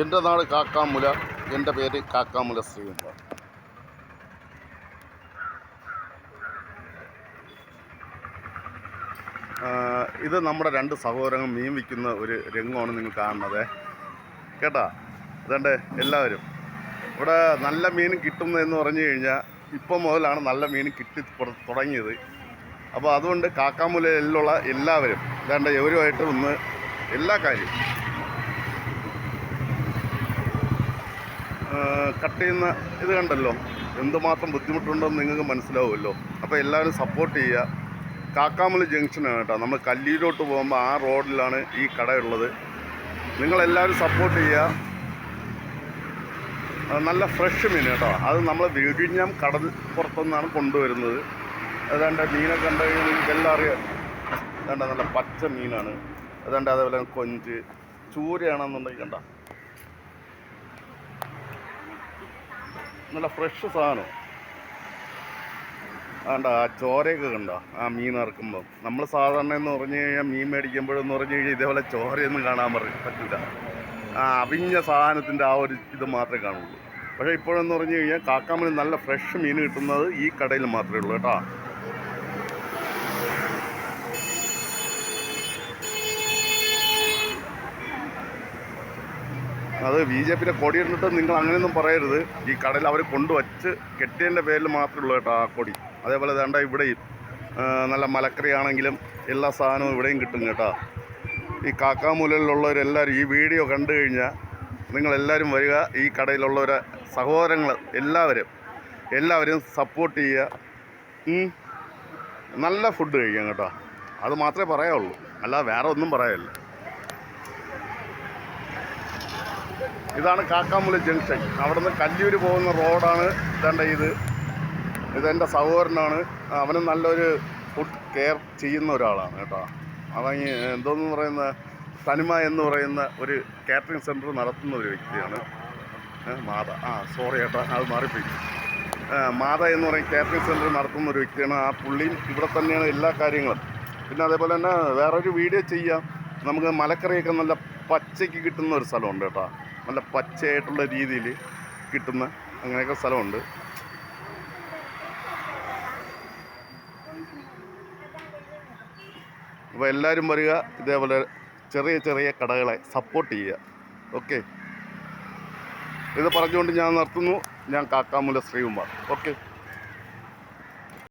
എന്റെ നാട് കാക്കാമുല എന്റെ പേര് കാക്കാമുല ശ്രീകുമാർ ഇത് നമ്മുടെ രണ്ട് സഹോദരങ്ങൾ മീൻ വിൽക്കുന്ന ഒരു രംഗമാണ് നിങ്ങൾ കാണുന്നത്. കേട്ടാ? അതുകൊണ്ട് എല്ലാവരും. ഇവിടെ നല്ല മീൻ കിട്ടുന്നതെന്ന് പറഞ്ഞു കഴിഞ്ഞാൽ ഇപ്പം മുതലാണ് നല്ല മീൻ കിട്ടി തുടങ്ങിയത്. അപ്പോൾ അതുകൊണ്ട് കാക്കാമുലയിലുള്ള എല്ലാവരും ഇതാണ്ട് എവരുമായിട്ട് ഒന്ന് എല്ലാ കാര്യവും കട്ട് ചെയ്യുന്ന ഇത് കണ്ടല്ലോ? എന്തുമാത്രം ബുദ്ധിമുട്ടുണ്ടെന്ന് നിങ്ങൾക്ക് മനസ്സിലാവുമല്ലോ. അപ്പോൾ എല്ലാവരും സപ്പോർട്ട് ചെയ്യുക. കാക്കാമല ജംഗ്ഷനാണ് കേട്ടോ. നമ്മൾ കല്ലീരോട്ട് പോകുമ്പോൾ ആ റോഡിലാണ് ഈ കടയുള്ളത്. നിങ്ങളെല്ലാവരും സപ്പോർട്ട് ചെയ്യുക. നല്ല ഫ്രഷ് മീൻ കേട്ടോ. അത് നമ്മൾ വിഴിഞ്ഞം കടൽ പുറത്തുനിന്നാണ് കൊണ്ടുവരുന്നത്. ഏതാണ്ട് മീനൊക്കെ കണ്ടു? കഴിഞ്ഞാൽ എല്ലാം അറിയാം. ഏതാണ്ട് നല്ല പച്ച മീനാണ്. ഏതാണ്ട് അതേപോലെ കൊഞ്ച്. ചൂരയാണെന്നുണ്ടെങ്കിൽ കണ്ട? നല്ല ഫ്രഷ് സാധനം. അതുകൊണ്ട് ആ ചോരയൊക്കെ കണ്ടോ? ആ മീൻ ഇറക്കുമ്പോൾ നമ്മൾ സാധാരണ എന്ന് പറഞ്ഞു കഴിഞ്ഞാൽ മീൻ മേടിക്കുമ്പോഴെന്ന് പറഞ്ഞു കഴിഞ്ഞാൽ ഇതേപോലെ ചോരയൊന്നും കാണാൻ പറ പറ്റില്ല ആ അവിഞ്ഞ സാധനത്തിന്റെ ആ ഒരു ഇത് മാത്രമേ കാണുള്ളൂ. പക്ഷേ ഇപ്പോഴെന്ന് പറഞ്ഞു കഴിഞ്ഞാൽ കാക്കാമണി നല്ല ഫ്രഷ് മീൻ കിട്ടുന്നത് ഈ കടയിൽ മാത്രമേ ഉള്ളൂ കേട്ടോ. അത് ബി ജെ പിയുടെ കൊടിയിട്ടിട്ട് നിങ്ങൾ അങ്ങനെയൊന്നും പറയരുത്. ഈ കടയിൽ അവർ കൊണ്ടുവച്ച് കെട്ടിയതിന്റെ പേരിൽ മാത്രമേ ഉള്ളൂ കേട്ടോ ആ കൊടി. അതേപോലെ വേണ്ട ഇവിടെയും നല്ല മലക്കറി ആണെങ്കിലും എല്ലാ സാധനവും ഇവിടെയും കിട്ടും കേട്ടോ. ഈ കാക്കാമൂലയിലുള്ളവരെല്ലാവരും ഈ വീഡിയോ കണ്ടു കഴിഞ്ഞാൽ നിങ്ങളെല്ലാവരും വരിക ഈ കടയിലുള്ളവരെ സഹോദരങ്ങൾ എല്ലാവരും എല്ലാവരും സപ്പോർട്ട് ചെയ്യുക. നല്ല ഫുഡ് കഴിക്കാം കേട്ടോ. അത് മാത്രമേ പറയാവുള്ളൂ. അല്ലാതെ വേറെ ഒന്നും പറയാനില്ല ഇതാണ് കാക്കാമുല ജംഗ്ഷൻ. അവിടുന്ന് കല്ലൂർ പോകുന്ന റോഡാണ് ഇതേണ്ട ഇത്. ഇതെന്റെ സഹോദരനാണ്. അവന് നല്ലൊരു ഫുഡ് കെയർ ചെയ്യുന്ന ഒരാളാണ് കേട്ടോ. അവൻ എന്തോന്ന് പറയുന്ന തനിമ എന്ന് പറയുന്ന ഒരു കാറ്ററിംഗ് സെന്റർ നടത്തുന്ന ഒരു വ്യക്തിയാണ് മാത. ആ സോറി ചേട്ടാ അത് മാറിപ്പോയി. മാത എന്ന് പറയും കാറ്ററിംഗ് സെന്റർ നടത്തുന്ന ഒരു വ്യക്തിയാണ്. ആ പുള്ളിയും ഇവിടെ തന്നെയാണ് എല്ലാ കാര്യങ്ങളും. പിന്നെ അതേപോലെ തന്നെ വേറൊരു വീഡിയോ ചെയ്യാം. നമുക്ക് മലക്കറിയൊക്കെ നല്ല പച്ചയ്ക്ക് കിട്ടുന്ന ഒരു സ്ഥലമുണ്ട് കേട്ടോ. നല്ല പച്ചയായിട്ടുള്ള രീതിയിൽ കിട്ടുന്ന അങ്ങനെയൊക്കെ സ്ഥലമുണ്ട്. അപ്പോൾ എല്ലാവരും വരിക ഇതേപോലെ ചെറിയ ചെറിയ കടകളെ സപ്പോർട്ട് ചെയ്യുക. ഓക്കെ ഇത് പറഞ്ഞുകൊണ്ട് ഞാൻ നിർത്തുന്നു. ഞാൻ കാക്കാമൂല ശ്രീകുമാർ. ഓക്കെ